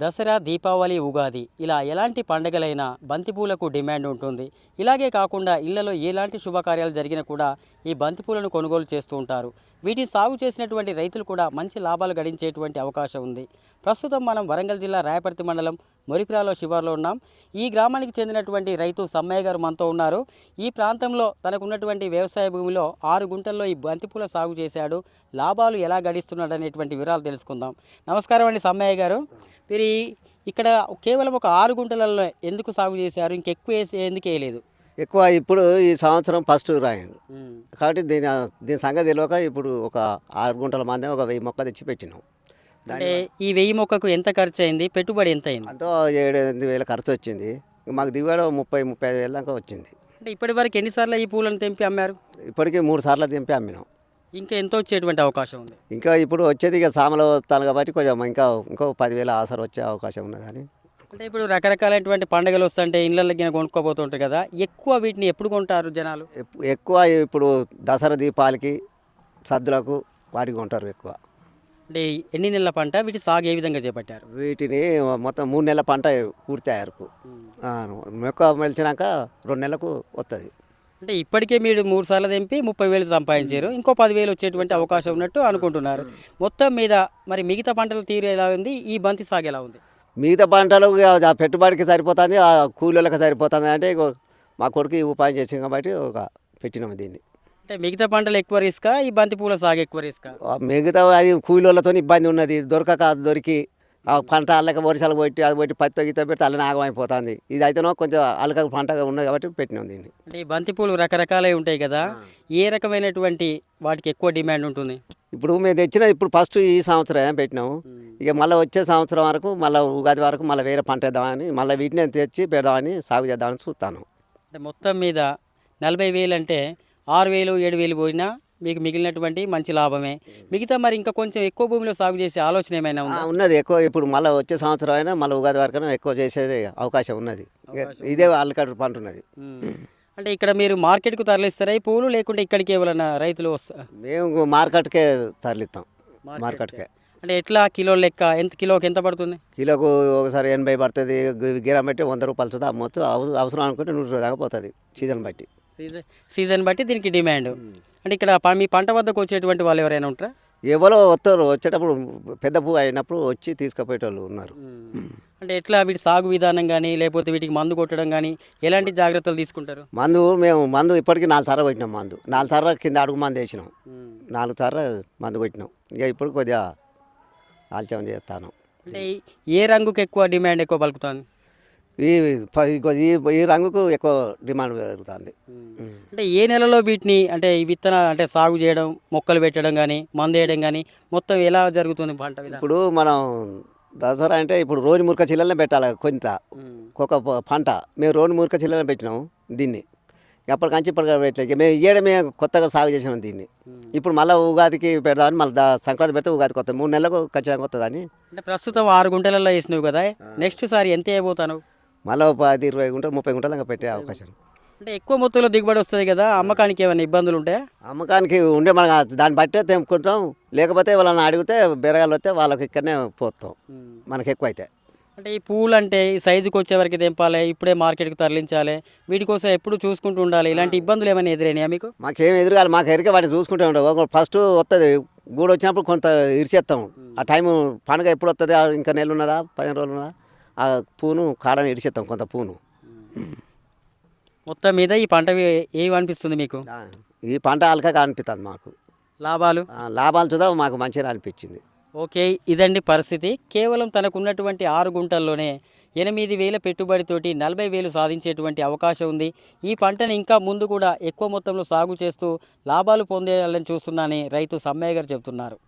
దసరా దీపావళి ఉగాది ఇలా ఎలాంటి పండుగలైనా బంతిపూలకు డిమాండ్ ఉంటుంది. ఇలాగే కాకుండా ఇళ్ళలో ఎలాంటి శుభకార్యాలు జరిగినా కూడా ఈ బంతిపూలను కొనుగోలు చేస్తూ ఉంటారు. వీటిని సాగు చేసినటువంటి రైతులు కూడా మంచి లాభాలు గడించేటువంటి అవకాశం ఉంది. ప్రస్తుతం మనం వరంగల్ జిల్లా రాయపర్తి మండలం మొరిపిరాలో శివార్లో ఉన్నాం. ఈ గ్రామానికి చెందినటువంటి రైతు సమ్మయ్య గారు మనతో ఉన్నారు. ఈ ప్రాంతంలో తనకున్నటువంటి వ్యవసాయ భూమిలో ఆరు గుంటల్లో ఈ బంతిపూల సాగు చేశాడు. లాభాలు ఎలా గడిస్తున్నాడు అనేటువంటి వివరాలు తెలుసుకుందాం. నమస్కారం అండి సమ్మయ్య గారు. మీరు ఈ- ఇక్కడ కేవలం ఒక ఆరు గుంటలలో ఎందుకు సాగు చేశారు? ఇంకెక్కువ వేసి ఎందుకు వేయలేదు? ఎక్కువ ఇప్పుడు ఈ సంవత్సరం ఫస్ట్ రాయండి. కాబట్టి దీని దీని సంగతి తెలియక ఇప్పుడు ఒక ఆరు గుంటల మంది ఒక వెయ్యి మొక్క తెచ్చి పెట్టినాం. అంటే ఈ వెయ్యి మొక్కకు ఎంత ఖర్చు అయింది పెట్టుబడి ఎంత అయింది అంతా ఏడు ఎనిమిది వేల ఖర్చు వచ్చింది మాకు దిగుబడి ముప్పై ముప్పై ఐదు వేల దాకా వచ్చింది. అంటే ఇప్పటి వరకు ఎన్నిసార్లు ఈ పూలను తెంపి అమ్మారు? ఇప్పటికీ మూడు సార్లు దింపి అమ్మినాం. ఇంకా ఎంత వచ్చేటువంటి అవకాశం ఉంది. ఇంకా ఇప్పుడు వచ్చేది ఇక సామలు వస్తాను కాబట్టి కొంచెం ఇంకా ఇంకో పదివేల ఆసరు వచ్చే అవకాశం ఉన్నదని అంటే ఇప్పుడు రకరకాలైనటువంటి పండుగలు వస్తుంటే ఇళ్ళకి కొనుక్కోబోతుంటారు కదా ఎక్కువ వీటిని ఎప్పుడు కొంటారు జనాలు? ఎక్కువ ఇప్పుడు దసరా దీపాలకి సద్దులకు వాటికి ఉంటారు ఎక్కువ. అంటే ఎన్ని నెలల పంట? వీటి సాగు ఏ విధంగా చేపట్టారు? వీటిని మొత్తం మూడు నెలల పంట పూర్తి అయ్యారు మొక్క మెలిచినాక రెండు నెలలకు వస్తుంది అంటే ఇప్పటికే మీరు మూడు సార్లు తెంపి ముప్పై వేలు సంపాదించారు. ఇంకో పదివేలు వచ్చేటువంటి అవకాశం ఉన్నట్టు అనుకుంటున్నారు. మొత్తం మీద మరి మిగతా పంటల తీరు ఎలా ఉంది? ఈ బంతి సాగు ఎలా ఉంది? మిగతా పంటలు ఆ పెట్టుబడికి సరిపోతుంది ఆ కూలీలకు సరిపోతుంది అంటే మా కొడుకు ఈ ఉపాయం చేసింది కాబట్టి ఒక పెట్టినాము దీన్ని. అంటే మిగతా పంటలు ఎక్కువ రిస్కా ఈ బంతి పూల సాగు ఎక్కువ రిస్కా? మిగతా అది కూలీలతో ఇబ్బంది ఉన్నది దొరకక దొరికి పంట అల్లక వర్షాలు కొట్టి అది కొట్టి పత్తి గీత పెడితే అల్లనే ఆగమైపోతుంది ఇది అయితేనో కొంచెం అల్లక పంటగా ఉన్నది కాబట్టి పెట్టినాం దీన్ని. అంటే ఈ బంతి పూలు రకరకాలే ఉంటాయి కదా ఏ రకమైనటువంటి వాటికి ఎక్కువ డిమాండ్ ఉంటుంది? ఇప్పుడు మేము తెచ్చిన ఇప్పుడు ఫస్ట్ ఈ సంవత్సరం పెట్టినాము ఇక మళ్ళీ వచ్చే సంవత్సరం వరకు మళ్ళీ ఉగాది వరకు మళ్ళీ వేరే పంట వేద్దామని మళ్ళీ వీటిని తెచ్చి పెడదామని సాగు చేద్దామని చూస్తాను. అంటే మొత్తం మీద నలభై వేలు అంటే ఆరు వేలు ఏడు వేలు పోయినా మీకు మిగిలినటువంటి మంచి లాభమే. మిగతా మరి ఇంకా కొంచెం ఎక్కువ భూమిలో సాగు చేసే ఆలోచన ఏమైనా ఉందా? ఉన్నది ఎక్కువ. ఇప్పుడు మళ్ళీ వచ్చే సంవత్సరం అయినా మళ్ళీ ఉగాది వరకు ఎక్కువ చేసేది అవకాశం ఉన్నది. ఇదే అల్లకట్టు పంట ఉన్నది. అంటే ఇక్కడ మీరు మార్కెట్కు తరలిస్తారా? ఈ పూలు లేకుంటే ఇక్కడికి ఎవరైనా రైతులు వస్తా? మేము మార్కెట్కే తరలిస్తాం. మార్కెట్కే. అంటే ఎట్లా కిలో లెక్క? ఎంత కిలోకి ఎంత పడుతుంది? కిలోకు ఒకసారి ఎనభై పడుతుంది. గిరం బట్టి వంద రూపాయలు చూద్దాం అమ్మొచ్చు. అవ- అవసరం అనుకుంటే నూరు రూపాయలు దాకా పోతుంది. సీజన్ బట్టి. సీజన్ సీజన్ బట్టి దీనికి డిమాండ్. అంటే ఇక్కడ మీ పంట వద్దకు వచ్చేటువంటి వాళ్ళు ఎవరైనా ఉంటారా? ఎవరో వస్తారు వచ్చేటప్పుడు పెద్ద పువ్వు అయినప్పుడు వచ్చి తీసుకుపోయేటోళ్ళు ఉన్నారు. అంటే ఎట్లా వీటి సాగు విధానం కానీ లేకపోతే వీటికి మందు కొట్టడం కానీ ఎలాంటి జాగ్రత్తలు తీసుకుంటారు? మందు మేము మందు ఇప్పటికీ నాలుగు సార్లు కొట్టినాం మందు. నాలుగు సార్లు కింద అడుగు మందు వేసినాం. నాలుగు సార్లు మందు కొట్టినాం. ఇక ఇప్పుడు కొద్దిగా ఆలస్యం చేస్తాను. అంటే ఏ రంగుకి ఎక్కువ డిమాండ్ ఎక్కువ పలుకుతుంది ఈ ఈ ఈ రంగుకు ఎక్కువ డిమాండ్ పెరుగుతుంది. అంటే ఏ నెలలో వీటిని అంటే ఈ విత్తన అంటే సాగు చేయడం మొక్కలు పెట్టడం కానీ మందు వేయడం కానీ మొత్తం ఎలా జరుగుతుంది పంట ఇప్పుడు మనం దసరా అంటే ఇప్పుడు రోని మురక చిల్లలనే పెట్టాలి కొంత. ఒక పంట. మేము రోని మురక చిల్లలనే పెట్టినాము దీన్ని. ఎప్పటికంచి ఇప్పటికి పెట్టలేదు. ఇక మేము ఈడ మేము కొత్తగా సాగు చేసినాం దీన్ని. ఇప్పుడు మళ్ళీ ఉగాదికి పెడదామని మళ్ళీ సంక్రాంతి పెడితే ఉగాదికి వస్తుంది మూడు నెలలకు ఖచ్చితంగా వస్తుందని అంటే ప్రస్తుతం ఆరు గుంటలలో వేసినావు కదా. నెక్స్ట్ సారి ఎంత వేయబోతాను మళ్ళీ పది ఇరవై గుంటలు ముప్పై గుంటలు ఇంకా పెట్టే అవకాశం. అంటే ఎక్కువ మొత్తంలో దిగుబడి వస్తుంది కదా అమ్మకానికి ఏమైనా ఇబ్బందులు ఉంటాయా అమ్మకానికి ఉండే మనం దాన్ని బట్టే తెంపుకుంటాం. లేకపోతే వాళ్ళని అడిగితే బెరగాలు వస్తే వాళ్ళకి ఇక్కడనే పోతాం. మనకి ఎక్కువ అయితే అంటే ఈ పూలు అంటే ఈ సైజుకి వచ్చే వరకు తెంపాలి ఇప్పుడే మార్కెట్కి తరలించాలి వీటి కోసం ఎప్పుడు చూసుకుంటూ ఉండాలి ఇలాంటి ఇబ్బందులు ఏమైనా ఎదురైనాయా మీకు? మాకేం ఎదురుగాలి మాకు ఎరికే వాటిని చూసుకుంటూ ఉండవు. ఫస్ట్ వస్తుంది గూడు వచ్చినప్పుడు కొంత ఇరిచేస్తాం ఆ టైం పండుగ ఎప్పుడు వస్తుంది ఇంకా నెల ఉన్నదా పదిహేను రోజులు ఉన్నదా? ఆ పూను కాడని ఇరిచేస్తాం కొంత పూను. మొత్తం మీద ఈ పంట ఏమి అనిపిస్తుంది మీకు? ఈ పంట అలకగా అనిపిస్తుంది మాకు. లాభాలు? లాభాలు చూద్దా మాకు మంచిగా అనిపించింది. ఓకే ఇదండి పరిస్థితి. కేవలం తనకున్నటువంటి ఆరు గుంటల్లోనే ఎనిమిది వేల పెట్టుబడితోటి నలభై వేలు సాధించేటువంటి అవకాశం ఉంది. ఈ పంటను ఇంకా ముందు కూడా ఎక్కువ మొత్తంలో సాగు చేస్తూ లాభాలు పొందేయాలని చూస్తున్నానని రైతు సమ్మయ్య గారు చెబుతున్నారు.